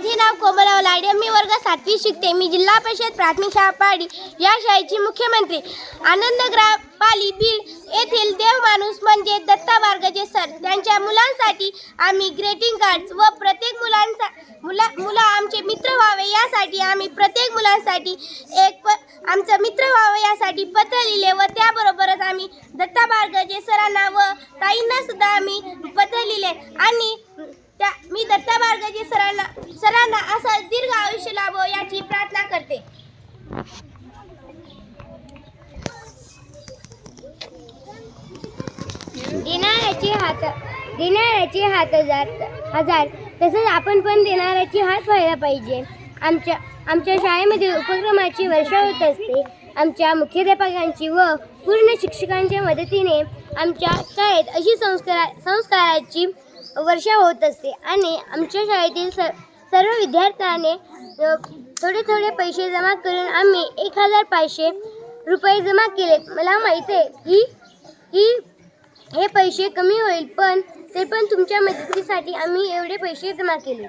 माझे नाव कोमलराव लाडे मी वर्ग सातवी शिकते. मी जिल्हा परिषद प्राथमिक शाळा पाडी या शाळेची मुख्यमंत्री आनंदग्राम पाली बीड येथील देव माणूस म्हणजे दत्ता बारगजे सर. त्यांच्या मुलांसाठी आम्ही ग्रेटिंग कार्ड्स व प्रत्येक मुलांचा मुला मुलं आमचे मित्र व्हावे यासाठी आम्ही प्रत्येक मुलांसाठी एक प आमचं मित्र व्हावं यासाठी पत्र लिहिले व त्याबरोबरच आम्ही दत्ता बारगजे सरांना व ताईंना सुद्धा आम्ही पत्र लिहिले. आणि त्या मी दत्ता बारगजे सरांना सरांना असा दीर्घ आयुष्य लाभो याची प्रार्थना करते. देणाऱ्याची हात देणाऱ्याचे हात हजार हजार. तसंच आपण पण देणाऱ्याची हात व्हायला पाहिजे. आमच्या आमच्या शाळेमध्ये उपक्रमाची वर्षा होत असते. आमच्या मुख्याध्यापकांची व पूर्ण शिक्षकांच्या मदतीने आमच्या शाळेत अशी संस्कारा संस्काराची वर्षा होत असते आणि आमच्या शाळेतील स सर्व विद्यार्थ्याने थोडे थोडे पैसे जमा करून आम्ही एक हजार पाचशे रुपये जमा केले. मला माहीत आहे ही ही हे पैसे कमी होईल पण ते पण तुमच्या मदतीसाठी आम्ही एवढे पैसे जमा केले.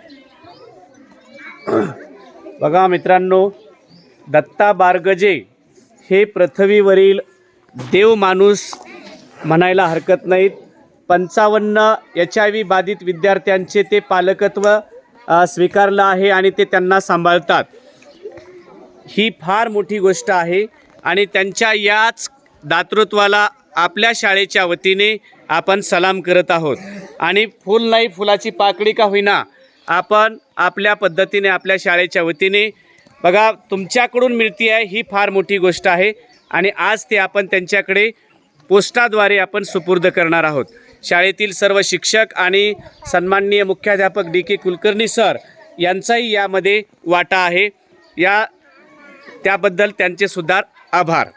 बघा मित्रांनो दत्ता बारगजे हे पृथ्वीवरील देव माणूस म्हणायला हरकत नाहीत. पंचावन्न एच आय व्ही बाधित विद्यार्थ्यांचे ते पालकत्व स्वीकारलं आहे आणि ते त्यांना सांभाळतात. ही फार मोठी गोष्ट आहे आणि त्यांच्या याच दातृत्वाला आपल्या शाळेच्या वतीने आपण सलाम करत आहोत. आणि फुल नाही फुलाची पाकळी का होईना आपण आपल्या पद्धतीने आपल्या शाळेच्या वतीने बघा तुमच्याकडून मिळती आहे ही फार मोठी गोष्ट आहे आणि आज ते आपण त्यांच्याकडे पोस्टाद्वारे आपण सुपूर्द करणार आहोत. शाळेतील सर्व शिक्षक आणि सन्माननीय मुख्याध्यापक डी के कुलकर्णी सर यांचाही यामध्ये वाटा आहे. या त्याबद्दल त्यांचे सुद्धा आभार.